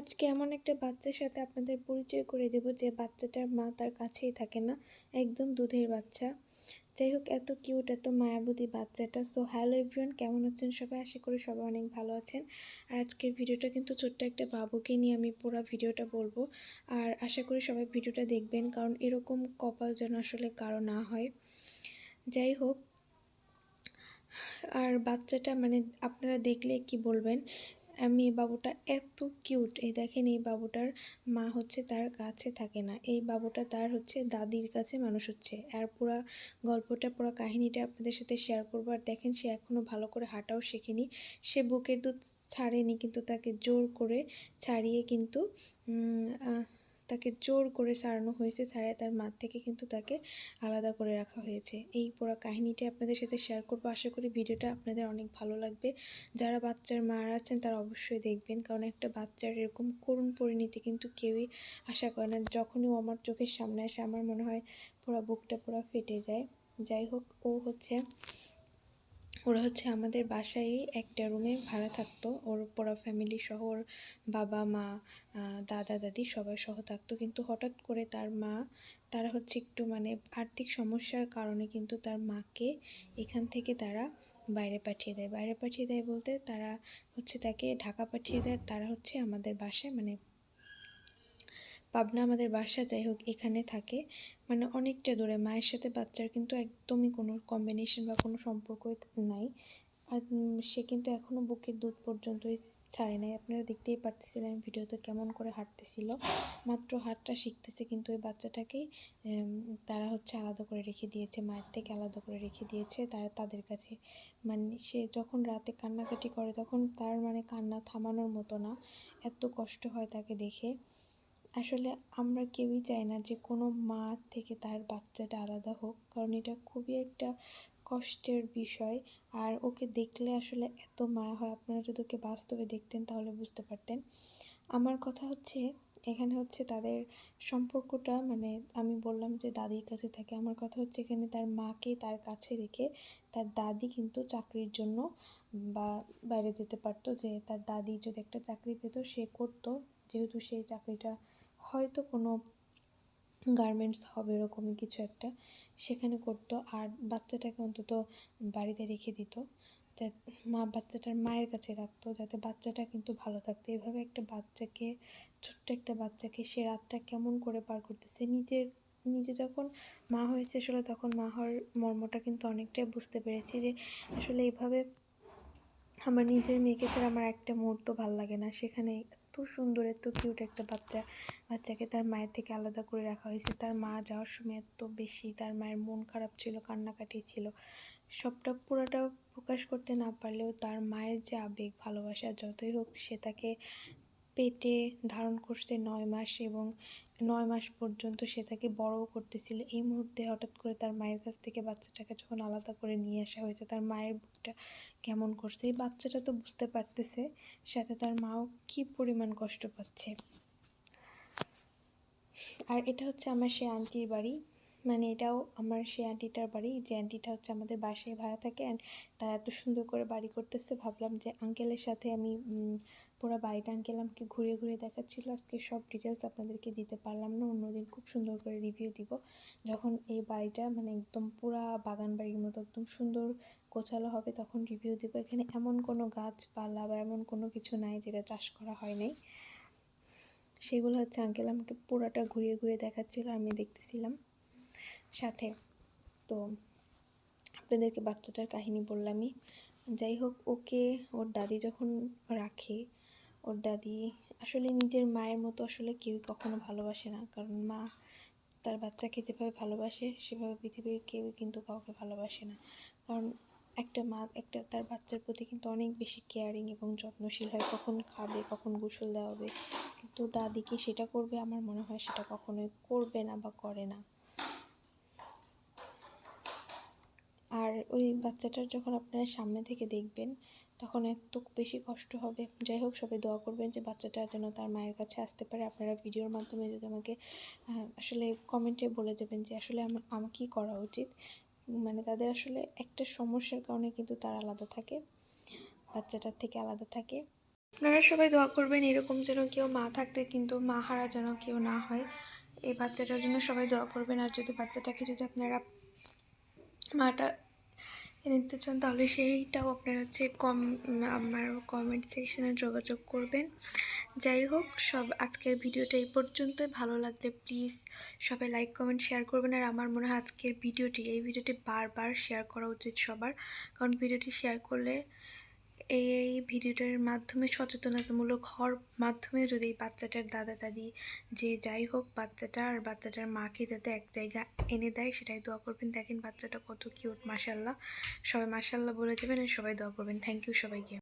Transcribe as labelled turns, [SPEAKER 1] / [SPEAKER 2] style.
[SPEAKER 1] আজকে এমন একটা বাচ্চার সাথে আপনাদের পরিচয় করে দেব যে বাচ্চাটার মা তার কাছেই থাকে না, একদম দুধের বাচ্চা। যাই হোক, এত কিউট এত মায়াবতী বাচ্চাটা। সো হ্যালো এভরিওয়ান কেমন আছেন সবাই? আশা করি সবাই অনেক ভালো আছেন। আর আজকের ভিডিওটা কিন্তু ছোট্ট একটা বাবুকে নিয়ে আমি পুরো ভিডিওটা বলব। আর আশা করি সবাই ভিডিওটা দেখবেন, কারণ এরকম কপাল যেন আসলে কারও না হয়। যাই হোক, আর বাচ্চাটা মানে আপনারা দেখলে কি বলবেন? আমি এই বাবুটা এত কিউট এই দেখেন, এই বাবুটার মা হচ্ছে তার কাছে থাকে না। এই বাবুটা তার হচ্ছে দাদির কাছে মানুষ হচ্ছে। আর পুরা গল্পটা, পুরো কাহিনীটা আপনাদের সাথে শেয়ার করব। আর দেখেন, সে এখনও ভালো করে হাঁটাও শেখেনি। সে বুকের দুধ ছাড়েনি, কিন্তু তাকে জোর করে ছাড়িয়ে কিন্তু তাকে জোর করে সারানো হয়েছে ছাড়িয়ে তার মার থেকে কিন্তু তাকে আলাদা করে রাখা হয়েছে। এই পুরো কাহিনীটি আপনাদের সাথে শেয়ার করব। আশা করি ভিডিওটা আপনাদের অনেক ভালো লাগবে। যারা বাচ্চার মারা আছেন, তারা অবশ্যই দেখবেন, কারণ একটা বাচ্চার এরকম করুণ পরিণতি কিন্তু কেউই আশা করে না। যখনই আমার চোখের সামনে আসে, আমার মনে হয় পুরো বুকটা পুরো ফেটে যায়। যাই হোক, ও হচ্ছে ওরা হচ্ছে আমাদের বাসায় একটা রুমে ভাড়া থাকতো। ওর পুরো ফ্যামিলি সহ ওর বাবা, মা দাদা, দাদি সবাই সহ থাকতো। কিন্তু হঠাৎ করে তার মা, তারা হচ্ছে একটু মানে আর্থিক সমস্যার কারণে কিন্তু তার মাকে এখান থেকে তারা বাইরে পাঠিয়ে দেয়। বাইরে পাঠিয়ে দেয় বলতে তারা হচ্ছে তাকে ঢাকা পাঠিয়ে দেয়। তারা হচ্ছে আমাদের বাসায় মানে পাবনা আমাদের বাসা যাই হোক এখানে থাকে। মানে অনেকটা দূরে। মায়ের সাথে বাচ্চার কিন্তু একদমই কোনো কম্বিনেশন বা কোনো সম্পর্ক নাই। আর সে কিন্তু এখনও বুকের দুধ পর্যন্তই ছাড়ে নাই। আপনারা দেখতেই পারতেছিলেন ভিডিওতে কেমন করে হাঁটতেছিল। মাত্র হাঁটটা শিখতেছে কিন্তু ওই বাচ্চাটাকেই। তারা হচ্ছে আলাদা করে রেখে দিয়েছে। মায়ের থেকে আলাদা করে রেখে দিয়েছে। তারা তাদের কাছে মানে সে যখন রাতে কান্নাকাটি করে তখন তার মানে কান্না থামানোর মতো না। এত কষ্ট হয় তাকে দেখে। আসলে আমরা কেউই চাই না যে কোনো মা থেকে তার বাচ্চাটা আলাদা হোক। কারণ এটা খুবই একটা কষ্টের বিষয়। আর ওকে দেখলে আসলে এত মায়া হয়, আপনারা যদি ওকে বাস্তবে দেখতেন তাহলে বুঝতে পারতেন। আমার কথা হচ্ছে, এখানে হচ্ছে তাদের সম্পর্কটা মানে আমি বললাম যে দাদির কাছে থাকে। আমার কথা হচ্ছে এখানে তার মাকে তার কাছে রেখে তার দাদি কিন্তু চাকরির জন্য বা বাইরে যেতে পারতো। যে তার দাদি যদি একটা চাকরি পেত, সে করতো। যেহেতু সেই চাকরিটা হয়তো কোনো গার্মেন্টস হবে এরকমই কিছু একটা, সেখানে করতো। আর বাচ্চাটাকে অন্তত বাড়িতে রেখে দিত, যা, মা বাচ্চাটার মায়ের কাছে রাখতো, যাতে বাচ্চাটা কিন্তু ভালো থাকতো। এভাবে একটা বাচ্চাকে, ছোট্ট একটা বাচ্চাকে সে রাতটা কেমন করে পার করতেছে নিজের, নিজে যখন মা হয়েছে আসলে তখন মা হওয়ার মর্মটা কিন্তু অনেকটাই বুঝতে পেরেছি যে আসলে এইভাবে আমার নিজের মেয়েকে ছাড়া আমার একটা মুহূর্ত ভালো লাগে না। সেখানে সুন্দর, এত কিউট একটা বাচ্চা। বাচ্চাকে তার মায়ের থেকে আলাদা করে রাখা হয়েছে। তার মা যাওয়ার সময় এত বেশি, তার মায়ের মন খারাপ ছিল, কান্নাকাটি ছিল। সবটা পুরোটা প্রকাশ করতে না পারলেও তার মায়ের যে আবেগ, ভালোবাসা, যতই হোক সে তাকে পেটে ধারণ করছে নয় মাস এবং নয় মাস পর্যন্ত সে তাকে বড়ও করতেছিল। এই মুহূর্তে হঠাৎ করে তার মায়ের কাছ থেকে বাচ্চাটাকে যখন আলাদা করে নিয়ে আসা হয়েছে, তার মায়ের বুকটা কেমন করছে, এই বাচ্চাটা তো বুঝতে পারতেছে সাথে তার মাও কি পরিমাণ কষ্ট পাচ্ছে। আর এটা হচ্ছে আমার সে আন্টির বাড়ি। মানে এটাও আমার সে আন্টিটার বাড়ি। যে আন্টিটা হচ্ছে আমাদের বাসায় ভাড়া থাকে অ্যান্ড তারা এত সুন্দর করে বাড়ি করতেছে। ভাবলাম যে আঙ্কেলের সাথে আমি পুরো বাড়িটা আঙ্কেল আমাকে ঘুরে ঘুরে দেখাচ্ছিল। আজকে সব ডিটেলস আপনাদেরকে দিতে পারলাম না। অন্যদিন খুব সুন্দর করে রিভিউ দিব। যখন এই বাড়িটা মানে একদম পুরা বাগান বাড়ির মতো, একদম সুন্দর গোছালো হবে তখন রিভিউ দিব। এখানে এমন কোনো গাছপালা বা এমন কোনো কিছু নাই যেটা চাষ করা হয় নাই। সেগুলো হচ্ছে আঙ্কেল আমাকে পুরাটা ঘুরিয়ে ঘুরিয়ে দেখাচ্ছিল। আমি দেখতেছিলাম। সাথে। তো আপনাদেরকে বাচ্চাটার কাহিনী বললামই। যাই হোক, ওকে ওর দাদি যখন রাখে, ওর দাদি আসলে নিজের মায়ের মতো আসলে কেউই কখনো ভালোবাসে না। কারণ মা তার বাচ্চাকে যেভাবে ভালোবাসে, সেভাবে পৃথিবীর কেউই কিন্তু কাউকে ভালোবাসে না। কারণ একটা মা, একটা তার বাচ্চার প্রতি কিন্তু অনেক বেশি কেয়ারিং এবং যত্নশীল হয়। কখন খাবে, কখন গোসল দেওয়া হবে। কিন্তু দাদিকে সেটা করবে? আমার মনে হয় সেটা কখনোই করবে না বা করে না আর ওই বাচ্চাটার যখন আপনারা সামনে থেকে দেখবেন, তখন এত বেশি কষ্ট হবে। যাই হোক, সবাই দোয়া করবেন যে বাচ্চাটা যেন তার মায়ের কাছে আসতে পারে। আপনারা ভিডিওর মাধ্যমে যদি আমাকে আসলে কমেন্টে বলে দেবেন যে আসলে আমার কী করা উচিত? মানে তাদের আসলে একটা সমস্যার কারণে কিন্তু তারা আলাদা থাকে, বাচ্চাটার থেকে আলাদা থাকে। আপনারা সবাই দোয়া করবেন এরকম যেন কেউ মা থাকতে কিন্তু মা হারা যেন কেউ না হয়। এই বাচ্চাটার জন্য সবাই দোয়া করবেন। আর যদি বাচ্চাটাকে যদি আপনারা মাটা এনে চান, তাহলে সেইটাও আপনার হচ্ছে কম আমার কমেন্ট সেকশনে যোগাযোগ করবেন। যাই হোক, সব আজকের ভিডিওটা এই পর্যন্ত ভালো লাগলে প্লিজ সবাই লাইক কমেন্ট শেয়ার করবেন। আর আমার মনে হয় আজকের ভিডিওটি, এই ভিডিওটি বারবার শেয়ার করা উচিত সবার। কারণ ভিডিওটি শেয়ার করলে এই এই ভিডিওটার মাধ্যমে সচেতনতামূলক হওয়ার মাধ্যমে যদি এই বাচ্চাটার দাদা দাদি যে যাই হোক বাচ্চাটা আর বাচ্চাটার মাকে যাতে এক জায়গা এনে দেয়, সেটাই দোয়া করবেন। দেখেন বাচ্চাটা কত কিউট মাসাল্লাহ সবাই মাসাল্লাহ বলে যাবেন আর সবাই দোয়া করবেন। থ্যাংক ইউ সবাইকে।